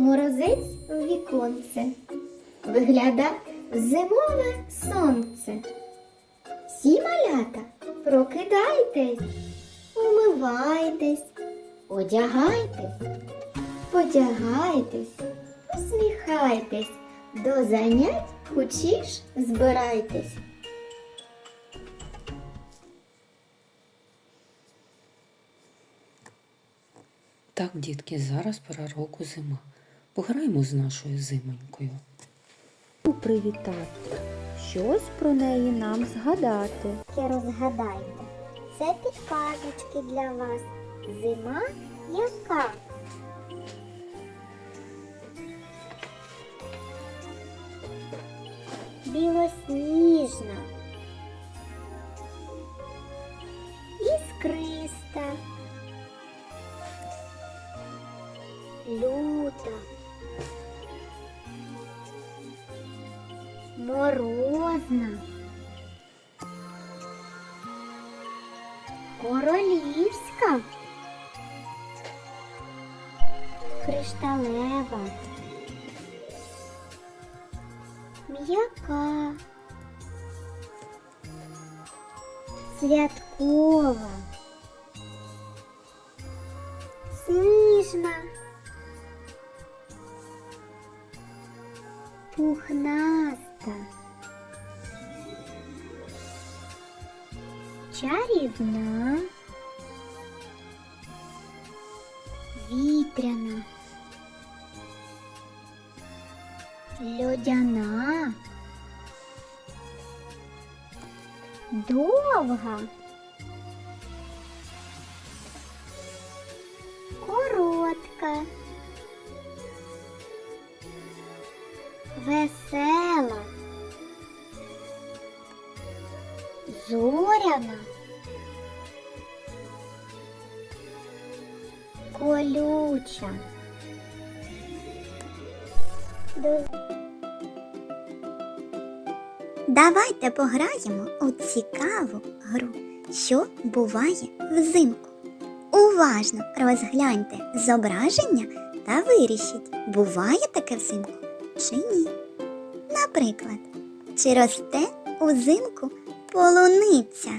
морозець в віконце, вигляда зимове сонце. Всі малята, прокидайтесь, умивайтесь, одягайтесь, подягайтесь, усміхайтесь, до занять хочіш збирайтесь. Так, дітки, зараз пора року зима. Пограємо з нашою зимонькою. Привітати. Щось про неї нам згадати. Розгадайте, це підказочки для вас. Зима яка? Білосніжна, кришталева, м'яка, святкова, сніжна, пухнаста. чарівна, вітряна, льодяна, довга, коротка, весела. Зоряна. Колюча. Давайте пограємо у цікаву гру, що буває взимку. Уважно розгляньте зображення та вирішіть, буває таке взимку чи ні. Наприклад, чи росте узимку полуниця?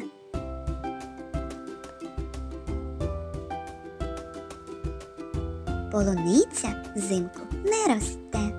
Полуниця взимку не росте.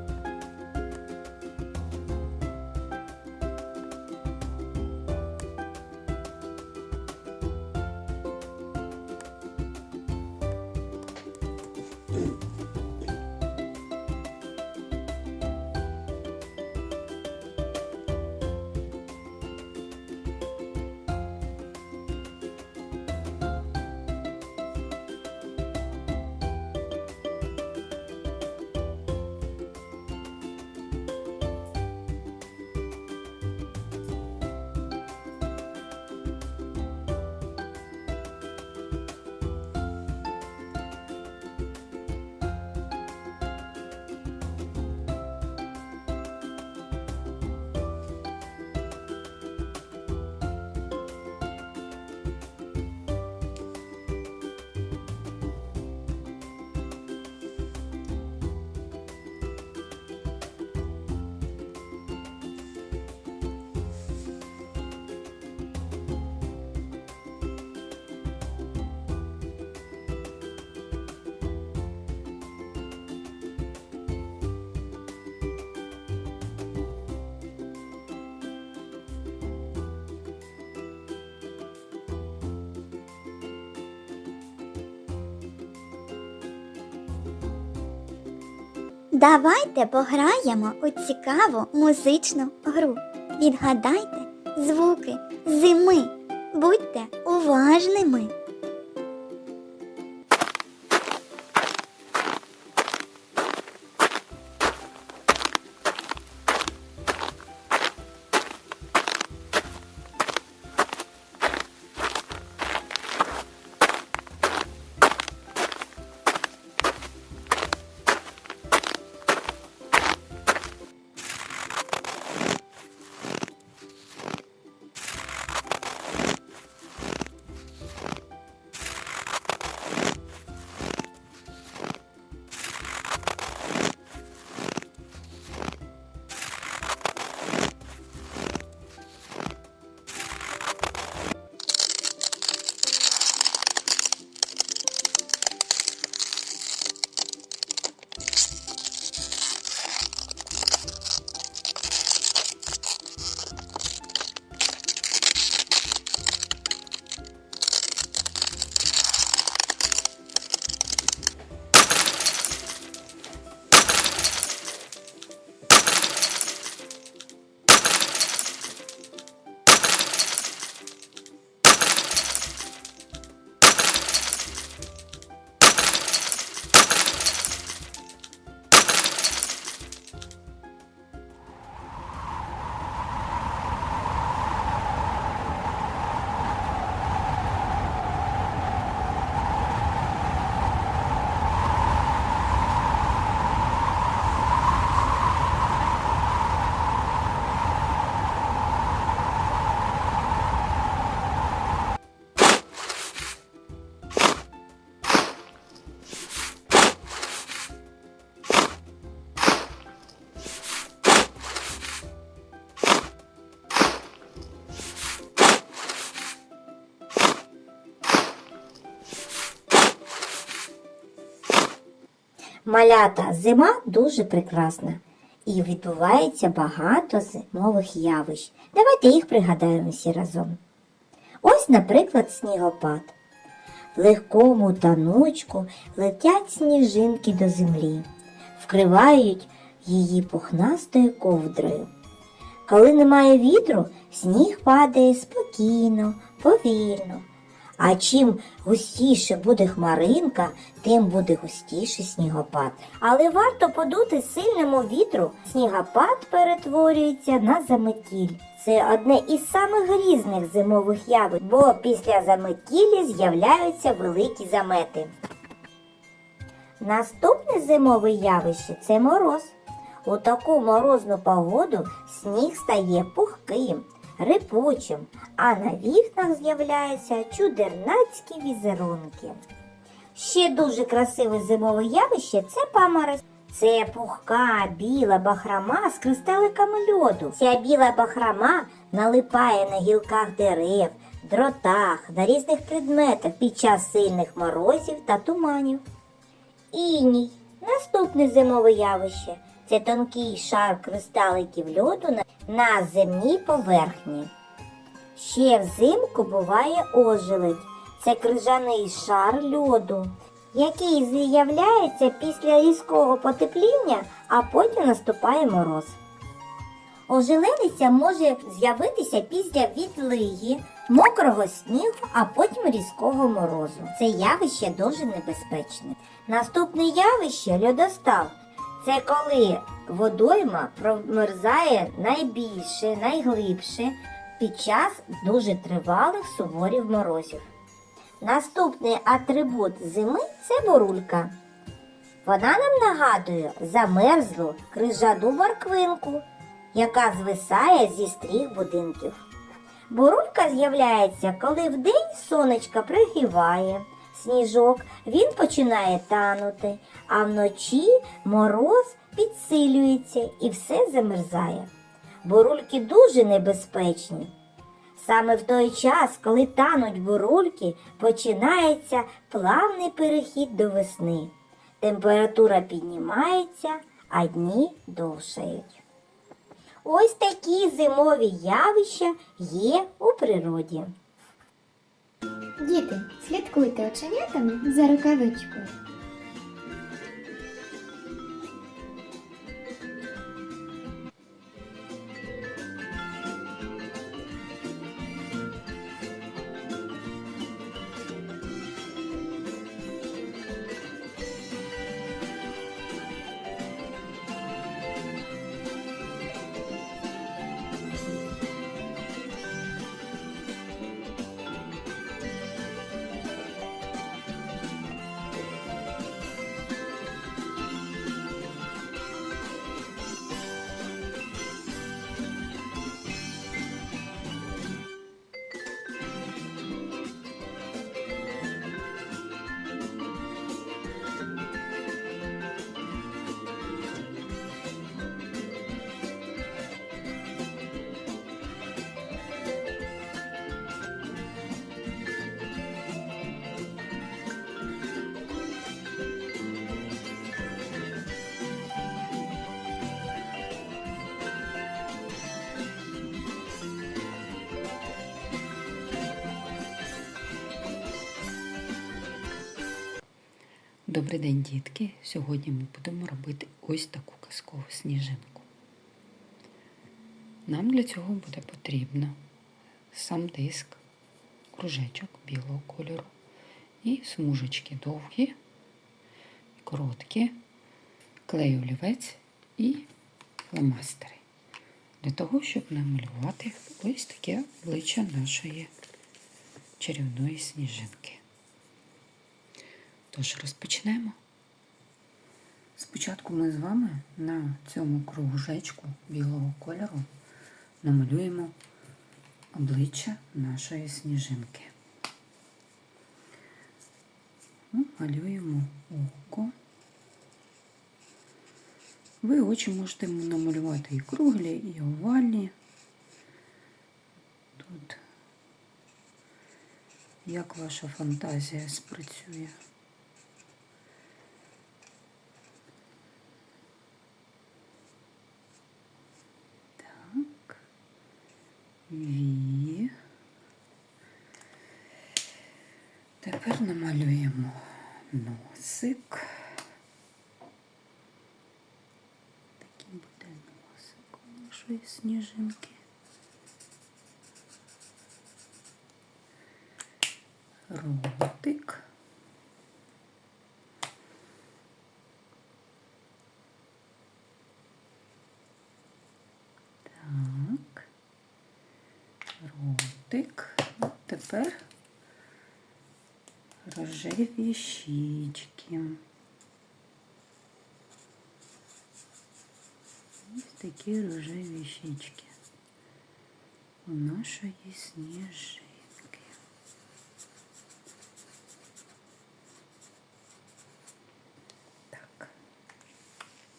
Давайте пограємо у цікаву музичну гру. Відгадайте звуки зими. Будьте уважними. Малята, зима дуже прекрасна. І відбувається багато зимових явищ. Давайте їх пригадаємо всі разом. Ось, наприклад, снігопад. В легкому таночку летять сніжинки до землі, вкривають її пухнастою ковдрою. Коли немає вітру, сніг падає спокійно, повільно. А чим густіше буде хмаринка, тим буде густіший снігопад. Але варто подути сильному вітру, снігопад перетворюється на заметіль. Це одне із самих грізних зимових явищ, бо після заметілі з'являються великі замети. Наступне зимове явище це мороз. У таку морозну погоду сніг стає пухким, рипучим, а на вікнах з'являються чудернацькі візерунки. Ще дуже красиве зимове явище це паморозь. Це пухка біла бахрама з кристаликами льоду. Ця біла бахрама налипає на гілках дерев, дротах, на різних предметах під час сильних морозів та туманів. Іній. Наступне зимове явище це тонкий шар кристаликів льоду на, земній поверхні. Ще взимку буває ожеледь. Це крижаний шар льоду, який з'являється після різкого потепління, а потім наступає мороз. Ожеледиця може з'явитися після відлиги, мокрого снігу, а потім різкого морозу. Це явище дуже небезпечне. Наступне явище льодостав. Це коли водойма промерзає найбільше, найглибше під час дуже тривалих суворів морозів. Наступний атрибут зими це бурулька. Вона нам нагадує замерзлу крижаду морквинку, яка звисає зі стріх будинків. Бурулька з'являється, коли вдень сонечко пригріває сніжок, він починає танути, а вночі мороз підсилюється і все замерзає. Бурульки дуже небезпечні. Саме в той час, коли тануть бурульки, починається плавний перехід до весни. Температура піднімається, а дні довшають. Ось такі зимові явища є у природі. Діти, слідкуйте оченятами за рукавичкою. Добрий день, дітки! Сьогодні ми будемо робити ось таку казкову сніжинку. Нам для цього буде потрібно сам диск, кружечок білого кольору і смужечки довгі, короткі, клей олівець і фломастери. Для того, щоб намалювати ось таке обличчя нашої чарівної сніжинки. Тож розпочнемо. Спочатку ми з вами на цьому кружечку білого кольору намалюємо обличчя нашої сніжинки. Малюємо око. Ви очі можете намалювати і круглі, і овальні. Тут як ваша фантазія спрацює. вії. Тепер намалюємо носик. Такий буде носик нашої сніжинки. Ротик. Тепер рожеві щічки. Ось такі рожеві щічки у нашої сніжинки. Так.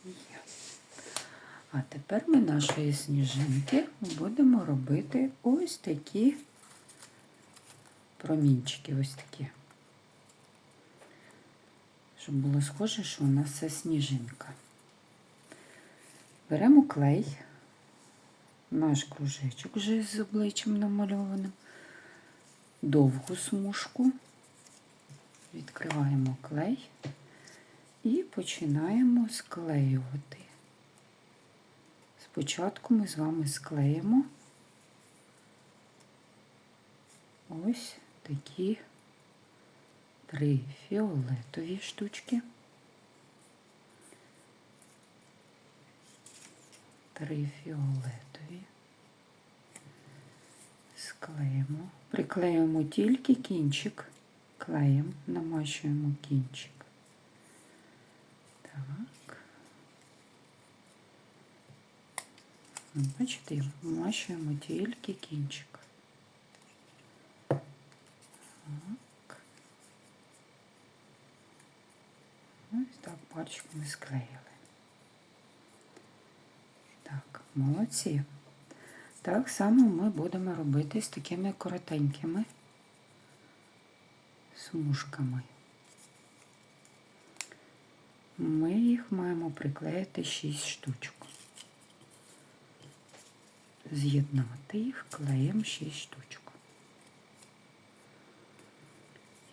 Є. А тепер ми нашої сніжинки будемо робити ось такі промінчики, ось такі. Щоб було схоже, що у нас це сніжинка. Беремо клей, наш кружечок вже з обличчям намальованим, довгу смужку, відкриваємо клей і починаємо склеювати. Спочатку ми з вами склеїмо ось такі три фіолетові штучки. Три фіолетові. Склеїмо. Приклеїмо тільки кінчик. Клеєм, намащуємо кінчик. Так. Бачите, вмащуємо тільки кінчик. Так. Так пальчиками склеїли. Так, молодці. Так само ми будемо робити з такими коротенькими смужками. Ми їх маємо приклеїти 6 штучок з'єднати їх клеєм 6 штучок.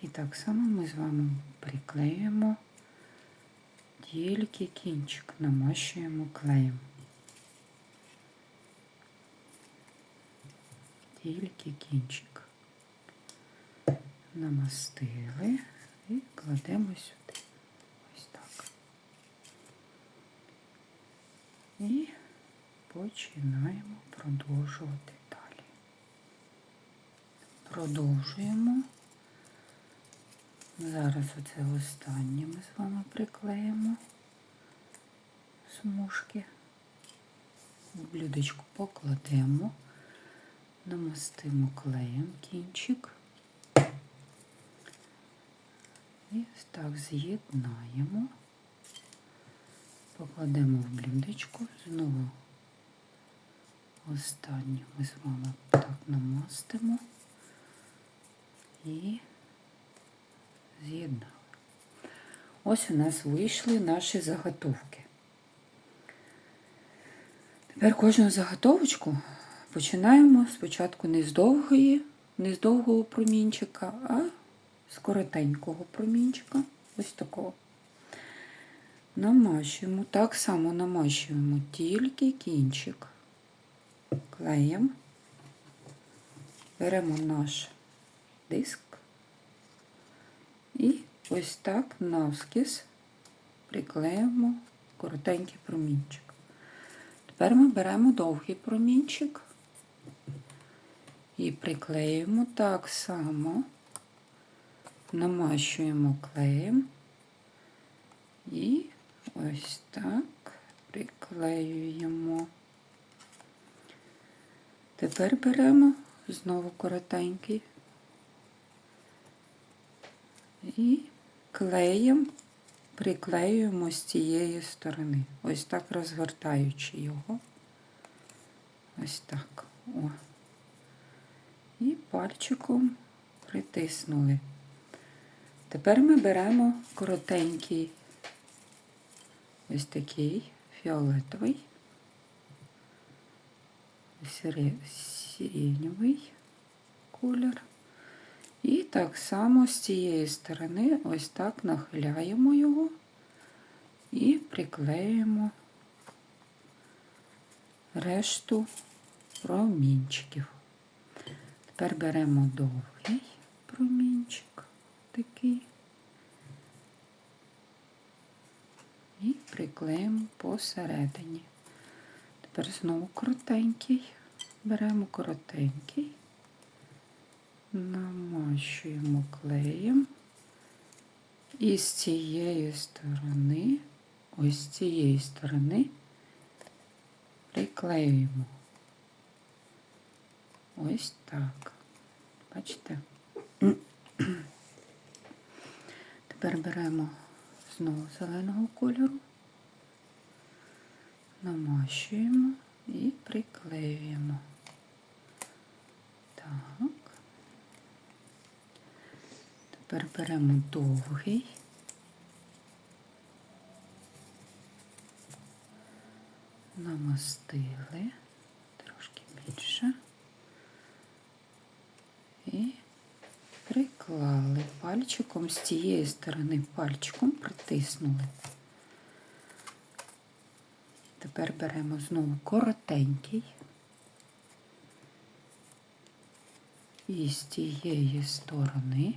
І так само ми з вами приклеюємо тільки кінчик, намащуємо клеєм. Тільки кінчик. Намастили і кладемо сюди. Ось так. І починаємо продовжувати далі. Продовжуємо. Зараз оце останнє ми з вами приклеїмо. Смужки. В блюдечку покладемо, намастимо клеєм кінчик. І так з'єднаємо, покладемо в блюдечко, знову Останню ми з вами так намастимо. І з'єднали. Ось у нас вийшли наші заготовки. Тепер кожну заготовочку починаємо спочатку не з довгої, не з довгого промінчика, а з коротенького промінчика. Ось такого. Намащуємо, так само намащуємо тільки кінчик клеєм, беремо наш диск ось так навскіз приклеїмо коротенький промінчик. Тепер ми беремо довгий промінчик і приклеюємо так само, намащуємо клеєм і ось так приклеюємо. Тепер беремо знову коротенький і клеєм приклеюємо з цієї сторони, ось так розвертаючи його. Ось так. О. І пальчиком притиснули. Тепер ми беремо коротенький, ось такий фіолетовий сире- сиреневий колір І так само з цієї сторони ось так нахиляємо його і приклеюємо решту промінчиків. Тепер беремо довгий промінчик такий і приклеїмо посередині. Тепер знову коротенький. Беремо коротенький, намащуємо клеєм. І з цієї сторони, ось з цієї сторони приклеюємо. Ось так. Бачите? Тепер беремо знову зеленого кольору, намащуємо і приклеюємо. Так. Тепер беремо довгий. Намастили трошки більше. І приклали пальчиком з цієї сторони пальчиком притиснули. Тепер беремо знову коротенький. І з цієї сторони,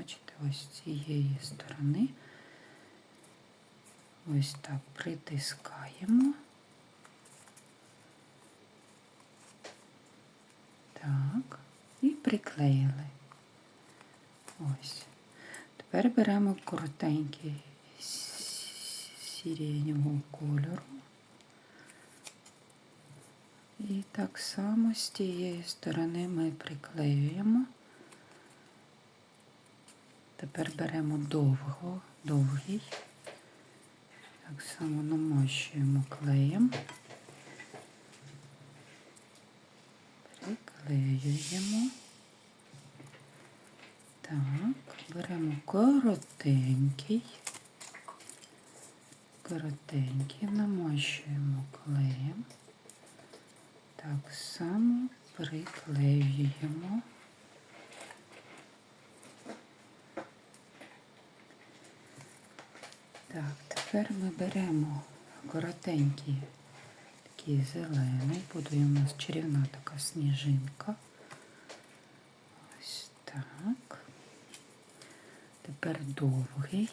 бачите, ось з цієї сторони, ось так притискаємо. Так, і приклеїли. Ось. Тепер беремо коротенький с- сиреневого кольору. І так само з тієї сторони ми приклеюємо. Тепер беремо довго, довгий. Так само намащуємо клеєм. Приклеюємо. Так, беремо коротенький. Коротенький, намащуємо клеєм. Так само приклеюємо. Так, тепер ми беремо коротенький такий зелений, буде у нас чарівна така сніжинка. Ось так. Тепер довгий.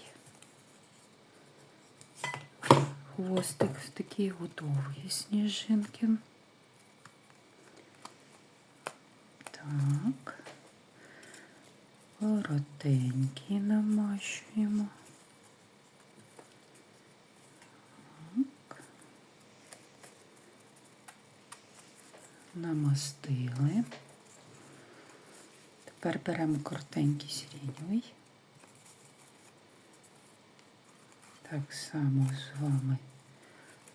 Хвостик такий довгий сніжинки. Так. Коротенький намащуємо. Намастили. Тепер беремо коротенький сиреневий. Так само з вами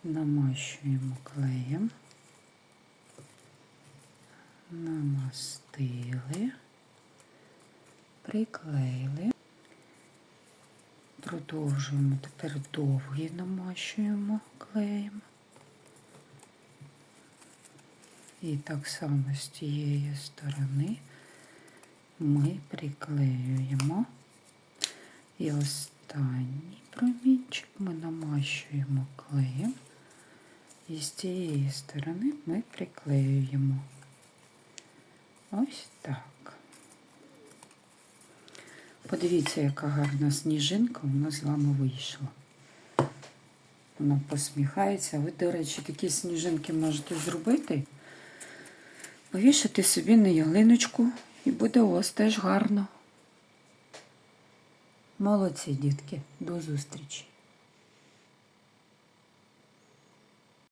намащуємо клеєм. Намастили, приклеїли. Продовжуємо тепер довгий намащуємо клеєм. І так само з тієї сторони ми приклеюємо. І останній промінчик ми намащуємо клеєм. І з цієї сторони ми приклеюємо. Ось так. Подивіться, яка гарна сніжинка у нас з вами вийшла. Вона посміхається. Ви, до речі, такі сніжинки можете зробити, повішати собі на ялиночку і буде у вас теж гарно. Молодці, дітки. До зустрічі!